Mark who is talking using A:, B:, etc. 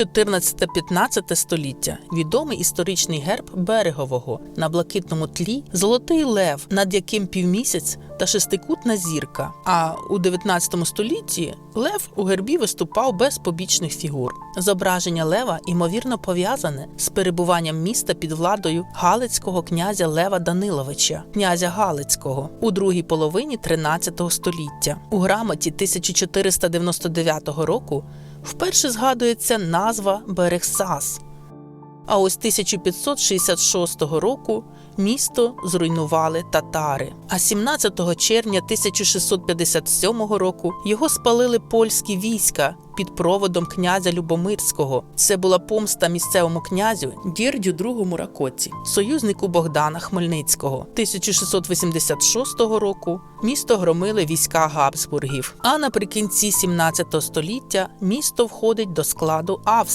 A: 14-15 століття відомий історичний герб берегового на блакитному тлі золотий лев, над яким півмісяць та шестикутна зірка. А у 19 столітті лев у гербі виступав без побічних фігур. Зображення лева ймовірно пов'язане з перебуванням міста під владою Галицького князя Лева Даниловича, князя Галицького у другій половині 13 століття. У грамоті 1499 року вперше згадується назва берег Сас. А ось 1566 року місто зруйнували татари. А 17 червня 1657 року його спалили польські війська під проводом князя Любомирського. Це була помста місцевому князю Дєрдю II Ракоці, союзнику Богдана Хмельницького. 1686 року місто громили війська Габсбургів. А наприкінці 17 століття місто входить до складу Австрії.